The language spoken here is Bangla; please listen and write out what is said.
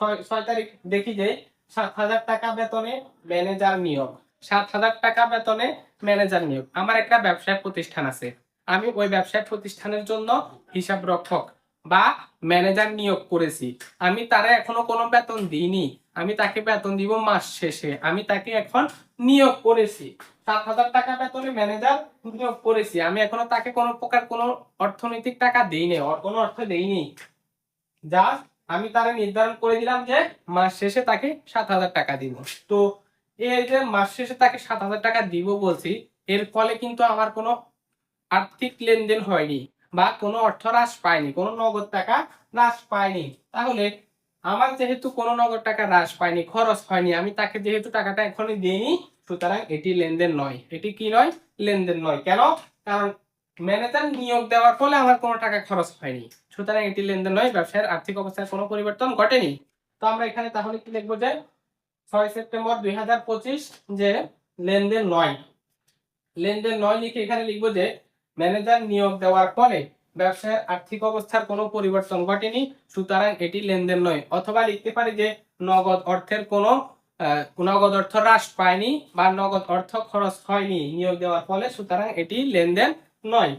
ছয় দেখি যে সাত হাজার টাকা বেতনে ম্যানেজার নিয়োগ। সাত হাজার টাকা বেতনে ম্যানেজার নিয়োগ। আমার একটা ব্যবসায় প্রতিষ্ঠান আছে। আমি ওই ব্যবসায় প্রতিষ্ঠানের জন্য হিসাব রক্ষক বা ম্যানেজার নিয়োগ করেছি। আমি তারা এখনও কোনো বেতন দিইনি। আমি তাকে বেতন দিব মাস শেষে। আমি তাকে এখন নিয়োগ করেছি। সাত হাজার টাকা বেতনে ম্যানেজার নিয়োগ করেছি। আমি এখনও তাকে কোনো প্রকার কোনো অর্থনৈতিক টাকা দিইনি কোনো অর্থ দেইনি। যা আমি তারা নির্ধারণ করে দিলাম যে মাস শেষে তাকে সাত হাজার টাকা দিব। তো এই যে মাস শেষে তাকে সাত হাজার টাকা দিব বলছি, এর ফলে কিন্তু আমার কোনো আর্থিক লেনদেন হয়নি বা কোনো অর্থ হ্রাস পায়নি, কোনো নগদ টাকা হ্রাস পায়নি। তাহলে আমার যেহেতু কোনো নগদ টাকা হ্রাস পায়নি, খরচ হয়নি, আমি তাকে যেহেতু টাকাটা এখনই দিইনি, সুতরাং এটি লেনদেন নয়। এটি কি নয়? লেনদেন নয়। কেন? কারণ ম্যানেজার নিয়োগ দেওয়ার ফলে আমার কোনো টাকা খরচ হয়নি। সুতরাং এটি লেনদেন নয়, ব্যবসায়ের আর্থিক অবস্থার কোনো পরিবর্তন ঘটেনি। তো আমরা এখানে তাহলে কি লিখব যে ছয় সেপ্টেম্বর দুই হাজার পঁচিশ যে লেনদেন নয়। লেনদেন নয় লিখে এখানে লিখব যে ম্যানেজার নিয়োগ দেওয়ার ফলে ব্যবসায়ের আর্থিক অবস্থার কোনো পরিবর্তন ঘটেনি, সুতরাং এটি লেনদেন নয়। অথবা লিখতে পারি যে নগদ অর্থের কোনো নগদ অর্থ হ্রাস পায়নি বা নগদ অর্থ খরচ হয়নি নিয়োগ দেওয়ার ফলে, সুতরাং এটি লেনদেন নয়।